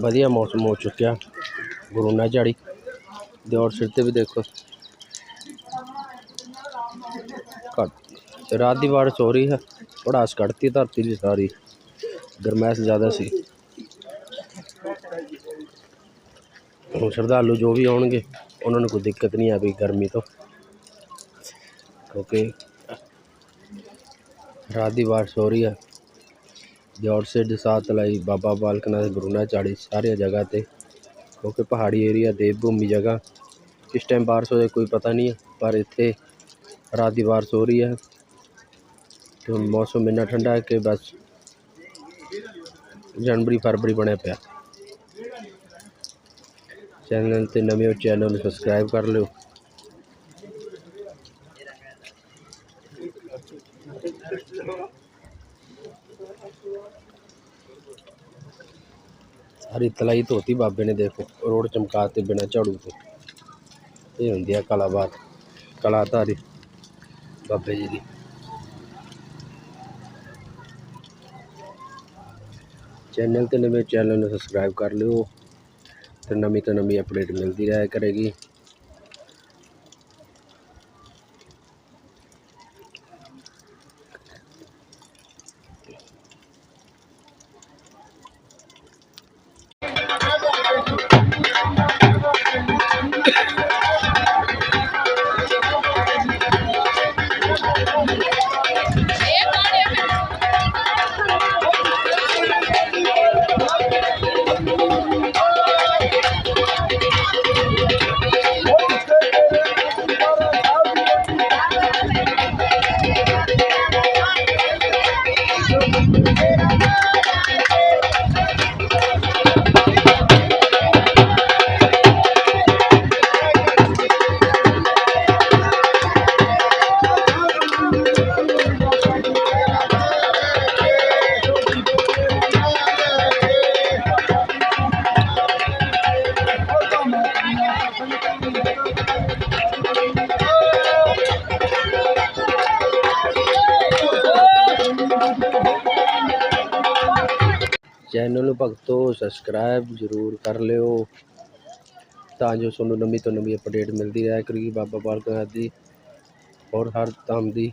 ਵਧੀਆ ਮੌਸਮ ਹੋ ਚੁੱਕਿਆ। ਗੁਰੂ ਨਾ ਝਾੜੀ ਦੇ ਔਰ ਸਿਰ ਤੇ ਵੀ ਦੇਖੋ। ਘਟ, ਰਾਤ ਦੀ ਵਾਰ ਹੋ ਰਹੀ ਹੈ। ਪੜਾਸ ਕੱਢਤੀ, ਧਰਤੀ ਦੀ ਸਾਰੀ। ਗਰਮੈਸ਼ ਜ਼ਿਆਦਾ ਸੀ। तो श्रद्धालु जो भी आने उन्होंने कोई दिक्कत नहीं है अभी गर्मी तो। क्योंकि रात की बारिश हो रही है। जौड़ सिद्ध सातलाई बाबा बालकनाथ गुरुना चाड़ी सारिया जगह पे क्योंकि पहाड़ी एरिया देवभूमि जगह। किस टाइम बारिश हो जाए कोई पता नहीं है। पर इतने रात की बारिश हो रही है। तो मौसम इन्ना ठंडा है कि बस जनवरी फरवरी बने पाया। चैनल ते नवे हो चैनल नूं सबसक्राइब कर लो ਸਾਰੀ ਤਲਾਈ ਧੋਤੀ ਬਾਬੇ ਨੇ ਦੇਖੋ ਰੋਡ ਚਮਕਾ ਤੇ ਬਿਨਾ ਝਾੜੂ ਤੋਂ ਇਹ ਹੁੰਦੀ ਆ ਕਲਾਬਾਤ ਕਲਾਧਾਰੀ ਬਾਬੇ ਜੀ ਦੀ ਚੈਨਲ ਤੇ ਨਵੇਂ ਚੈਨਲ ਨੂੰ ਸਬਸਕ੍ਰਾਈਬ ਕਰ तो नवी तो नवी अपडेट मिलती रहा करेगी। Thank you. ਚੈਨਲ ਨੂੰ ਭਗਤੋ ਸਬਸਕ੍ਰਾਈਬ ਜ਼ਰੂਰ ਕਰ ਲਿਓ। ਤਾਂ ਜੋ ਤੁਹਾਨੂੰ ਨਵੀਂ ਤੋਂ ਨਵੀਂ ਅਪਡੇਟ ਮਿਲਦੀ ਰਹੇ। ਕਰੀ ਬਾਬਾ ਬਾਲਕ ਨਾਥ ਦੀ ਔਰ ਹਰ ਧਾਮ ਦੀ